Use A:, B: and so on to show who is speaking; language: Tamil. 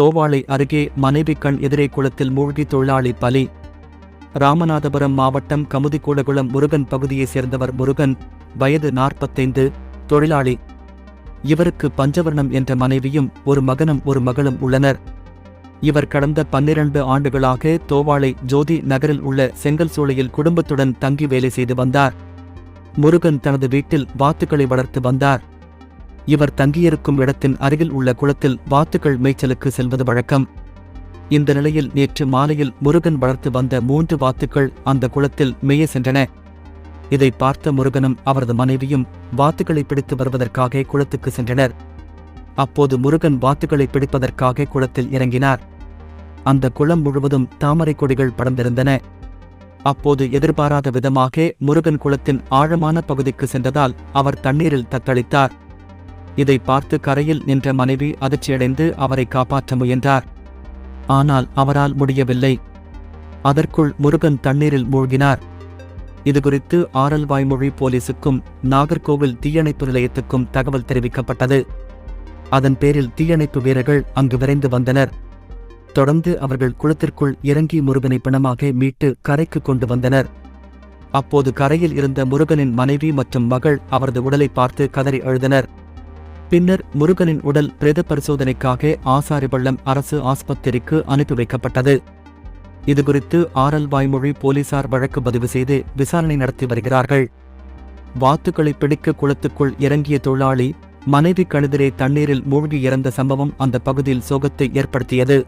A: தோவாளை அருகே மனைவி கண் எதிரே குளத்தில் மூழ்கி தொழிலாளி பலி. ராமநாதபுரம் மாவட்டம் கமுதிக்கூடகுளம் முருகன் பகுதியைச் சேர்ந்தவர் முருகன் வயது நாற்பத்தைந்து தொழிலாளி. இவருக்கு பஞ்சவர்ணம் என்ற மனைவியும் ஒரு மகனும் ஒரு மகளும் உள்ளனர். இவர் கடந்த பன்னிரண்டு ஆண்டுகளாக தோவாளை ஜோதி நகரில் உள்ள செங்கல் சூளையில் குடும்பத்துடன் தங்கி வேலை செய்து வந்தார். முருகன் தனது வீட்டில் வாத்துக்களை வளர்த்து வந்தார். இவர் தங்கியிருக்கும் இடத்தின் அருகில் உள்ள குளத்தில் வாத்துக்கள் மேய்ச்சலுக்கு செல்வது வழக்கம். இந்த நிலையில் நேற்று மாலையில் முருகன் வளர்த்து வந்த மூன்று வாத்துக்கள் அந்த குளத்தில் மேய சென்றன. இதை பார்த்த முருகனும் அவரது மனைவியும் வாத்துக்களை பிடித்து வருவதற்காக குளத்துக்கு சென்றனர். அப்போது முருகன் வாத்துக்களை பிடிப்பதற்காக குளத்தில் இறங்கினார். அந்த குளம் முழுவதும் தாமரை கொடிகள் படர்ந்திருந்தன. அப்போது எதிர்பாராத விதமாக முருகன் குளத்தின் ஆழமான பகுதிக்கு சென்றதால் அவர் தண்ணீரில் தத்தளித்தார். இதை பார்த்து கரையில் நின்ற மனைவி அதிர்ச்சியடைந்து அவரை காப்பாற்ற முயன்றார். ஆனால் அவரால் முடியவில்லை. அதற்குள் முருகன் தண்ணீரில் மூழ்கினார். இதுகுறித்து ஆரல்வாய்மொழி போலீசுக்கும் நாகர்கோவில் தீயணைப்பு நிலையத்துக்கும் தகவல் தெரிவிக்கப்பட்டது. அதன் பேரில் தீயணைப்பு வீரர்கள் அங்கு விரைந்து வந்தனர். தொடர்ந்து அவர்கள் குளத்திற்குள் இறங்கி முருகனை பிணமாக மீட்டு கரைக்கு கொண்டு வந்தனர். அப்போது கரையில் இருந்த முருகனின் மனைவி மற்றும் மகள் அவரது உடலை பார்த்து கதறி அழுதனர். பின்னர் முருகனின் உடல் பிரேத பரிசோதனைக்காக ஆசாரிபள்ளம் அரசு ஆஸ்பத்திரிக்கு அனுப்பி வைக்கப்பட்டது. இதுகுறித்து ஆரல் வாய்மொழி போலீசார் வழக்கு பதிவு செய்து விசாரணை நடத்தி வருகிறார்கள். வாத்துக்களை பிடிக்க குளத்துக்குள் இறங்கிய தொழிலாளி மனைவி கழுதிரை தண்ணீரில் மூழ்கி இறந்த சம்பவம் அந்த பகுதியில் சோகத்தை ஏற்படுத்தியது.